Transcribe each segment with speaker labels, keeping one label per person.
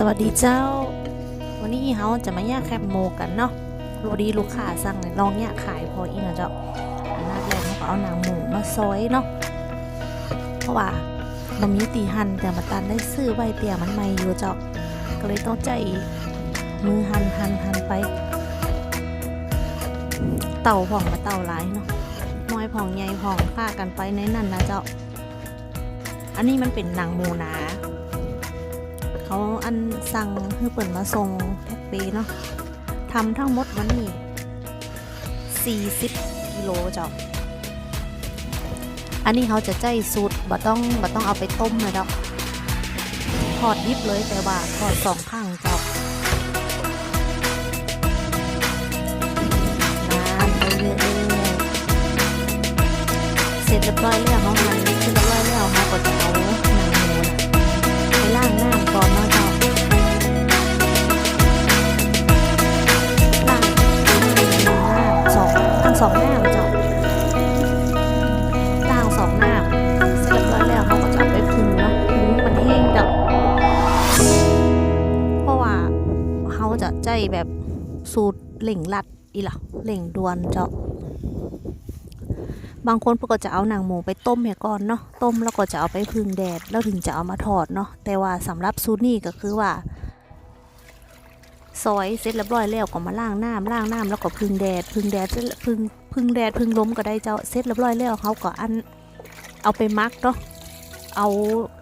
Speaker 1: สวัสดีเจ้า วันนี้เขาจะมาแยกแคบหมูกันเนาะพอดีลูกค้าสั่งเลยลองแยกขายพออีกนะเจ้าอันนัดแรกเขาเอาหนังหมูมาซอยเนาะ เพราะว่าบะมีตีหั่นแต่มาตันได้ซื้อใบเตี่ยมันใหม่อยู่เจ้า ก็เลยต้องใจมือหั่นหั่นหั่นไป เต่าผ่องมาเต่าหลายเนาะน้อยผ่องใหญ่ผ่องฆ่ากันไปในนั่นนะเจ้า อันนี้มันเป็นหนังหมูนา เขาอันสั่งให้เปิดมาส่งแท็กเปเนาะทำทั้งหมดวันนี้40กิโลจ้าอันนี้เขาจะใจสูตรบ่ต้องบ่ต้องเอาไปต้มเลยดอกทอดดิบเลยแต่ว่าทอดสองข้างจ้าน้ำไปเรื่อยเสร็จเรียบร้อยแล้วเขาหั่น สองทั้งสองน้ำเจ้าล้างสองน้ำเสร็จเรียบร้อยแล้วเขาก็จะเอาไปพึ่งเนาะพึ่งมันแห้งเจ้าเพราะว่าเขาจะใจแบบสูตรเหล่งลัดอีหล่ะเหล่งดวนเจ้าบางคนพวกก็จะเอาหนังหมูไปต้มให้ก่อนเนาะต้มแล้วก็จะเอาไปพึ่งแดดแล้วถึงจะเอามาทอดเนาะแต่ว่าสำหรับซูนี่ก็คือว่า ซอยเสร็จเรียบร้อยแล้วก็มาล้างน้ำล้างน้ำแล้วก็พึ่งแดดพึ่งแดดพึ่งพึ่งแดดพึ่งลมก็ได้เจ้าเสร็จเรียบร้อยแล้วเขาก็อันเอาไปมักเนาะเอา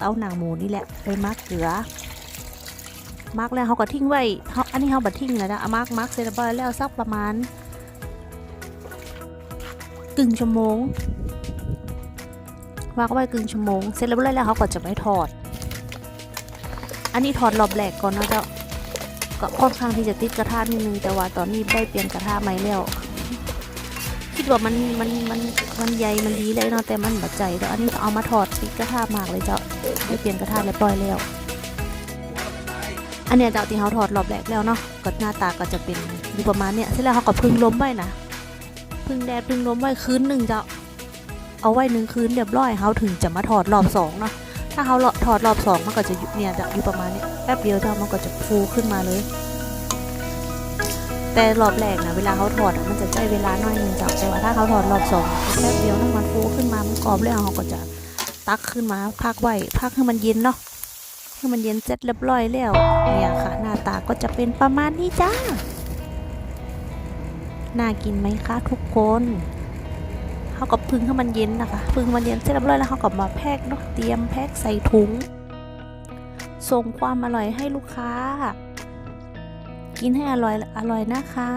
Speaker 1: เอาหนังหมูนี่แหละไปมักเกลือมักแล้วเขาก็ทิ้งไว้เขาอันนี้เขาบัดทิ้งเลยนะมักมักเสร็จเรียบร้อยแล้วสักประมาณกึ่งชั่วโมงวางไว้กึ่งชั่วโมงเสร็จแล้วแล้วเขาก็จะไม่ทอด อันนี้ทอดรอบแรกก่อนนะเจ้า ก็ค่อนข้างที่จะติดกระทะนิดนึงแต่ว่าตอนนี้ได้เปลี่ยนกระทะใหม่แล้วคิดว่ามันมันมันมันใหญ่มันดีเลยเนาะแต่มันบัดใจแล้วอันนี้เอามาทอดติดกระทะมากเลยเจ้าได้เปลี่ยนกระทะเรียบร้อยแล้วอันเนี้ยเจ้าที่เขาทอดรอบแรกแล้วเนาะก็หน้าตาก็จะเป็นอยู่ประมาณเนี้ยเสร็จแล้วเขาก็พึ่งล้มไว้นะพึ่งแดดพึ่งล้มไว้คืนหนึ่งจะเอาไว้หนึ่งคืนเรียบร้อยเขาถึงจะมาถอดรอบสองเนาะถ้าเขาถอดรอบสองมันก็จะอยู่เนี่ยจะอยู่ประมาณนี้ แป๊บเดียวเท่ามันก็จะฟูขึ้นมาเลย แต่รอบแรกนะเวลาเขาถอดอะมันจะใช้เวลาน้อยหนึงจ้ะแต่ว่าถ้าเขาถอดรอบสองแป๊บเดียวน้ำมันฟูขึ้นมามันกรอบแล้วเขาก็จะตักขึ้นมาพักไว้พักให้มันเย็นเนาะให้มันเย็นเสร็จเรียบร้อยแล้วเนี่ยค่ะ หน้าตาก็จะเป็นประมาณนี้จ้าน่ากินไหมคะทุกคนเขาก็พึ่งให้มันเย็นนะคะ พึ่งมันเย็นเสร็จเรียบร้อยแล้วเขาก็มาแพ็คเนาะเตรียมแพ็คใส่ถุง ส่งความอร่อยให้ลูกค้า กินให้อร่อยอร่อยนะคะ